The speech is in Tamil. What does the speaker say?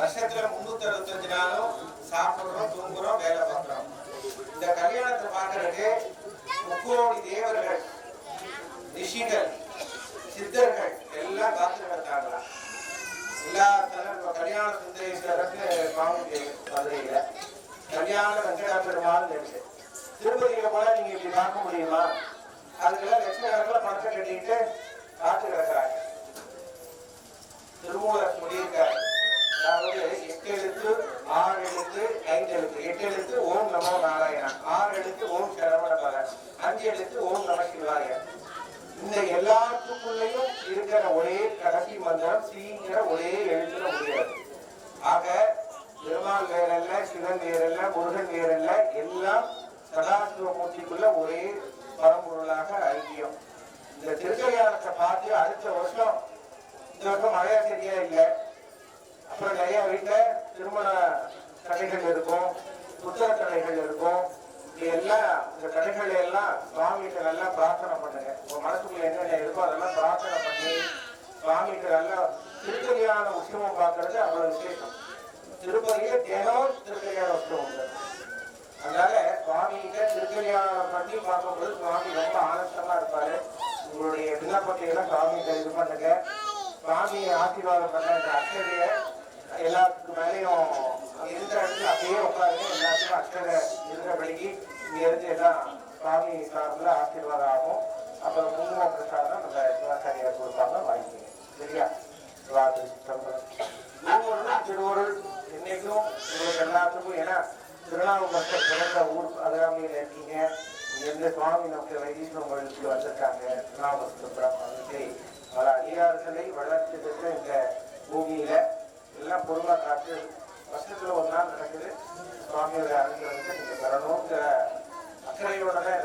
வருஷத்துல முன்னூத்தி அறுபத்தஞ்சு நாளும் சாப்பிடுறோம் தூங்குறோம் வேலை பார்க்கிறோம். இந்த கல்யாணத்தை பார்க்கறதுக்கு முக்கோடி தேவர்கள் ரிஷிகள் சித்தர்கள் எல்லாம் காத்து கிடந்தாங்களாம் எல்லா தலைவர் கல்யாண சுந்தரேஸ்வரருக்கு சுவாமி மதுரையில. கல்யாண வெங்கடா பெருமாள் இருக்கு. திருப்பதியில போல நீங்க இப்படி பார்க்க முடியுமா? அதுக்கெல்லாம் லட்சக்கணக்கில் பணத்தை கட்டிட்டு காத்து கிடக்கிறாங்க. திருமூலர் அஞ்சு எழுத்து ஓம் இந்த எல்லாத்துக்குள்ளேயும் இருக்கிற ஒரே கடைசி மந்திரம் சீங்கிற ஒரே எழுத்துல முடியாது. ஆக பெருமாள் வேறல்ல சிவன் வேறல்ல முருகன் வேறல்ல எல்லாம் சதாசிவமூர்த்திக்குள்ள ஒரே பரம்பொருளாக ஐக்கியம் இந்த திருக்கல்யாணத்தை பார்த்து அடுத்த வருஷம் இந்த வருஷம் மழையா சரியா இல்லை? அப்புறம் நிறைய வீட்டுல திருமண கடைகள் இருக்கும் புத்தக கடைகள் இருக்கும் எல்லாம் இந்த கடைகள் எல்லாம் சுவாமிகிட்ட நல்லா பிரார்த்தனை பண்ணுங்க. உங்க மனசுக்குள்ள என்னென்ன இருக்கோ அதெல்லாம் பிரார்த்தனை பண்ணி சுவாமிகிட்ட நல்லா திருக்கல்யாண உற்சவம் பார்க்கறது அவ்வளவு விசேஷம். திருப்பதியில தினம் திருக்கல்யாண உற்சவம் உண்டு. அதனால சுவாமிகிட்ட திருக்கல்யாணம் பண்ணி பார்க்கும்போது சுவாமி ரொம்ப ஆனந்தமா இருப்பாரு. உங்களுடைய விண்ணப்பத்தை எல்லாம் சுவாமிகிட்ட இது பண்ணுங்க. சுவாமி ஆசீர்வாதம் பண்ண இந்த அக்ஷதைய எல்லாத்துக்கு மேலேயும் இருக்கிற இடத்துல அப்படியே உட்காருங்க எல்லாத்துக்கும் அக்ஷதை இருக்கிறபடிக்கு இங்கே இருந்து எல்லாம் சுவாமி சார்பில் ஆசீர்வாதம் ஆகும் அப்புறம் குங்கும பிரசாதம் நம்ம சிவாச்சாரியார் கொடுப்பாங்க வாங்கிக்கோங்க. சரியா? சிவாதி திருவருள் திருவருள் என்னைக்கும் உங்களுக்கு எல்லாத்துக்கும் ஏன்னா திருநாவுக்கரசர் பிறந்த ஊர் அருகாமையில் இருக்கீங்க. எந்த சுவாமி நமக்கு வைத்தீஸ்வரம் கோயிலுக்கு வந்திருக்காங்க. திருநாவுக்கரசர் வந்துட்டு பல அதிகாரங்களை வளர்ச்சி இந்த பூமியில எல்லாம் பொறுமை காத்து வருஷத்துல ஒரு நாள் நடக்குது. சுவாமியோட அனுகிரகத்தை நீங்க பெறணுங்கிற அக்கறையோட தான்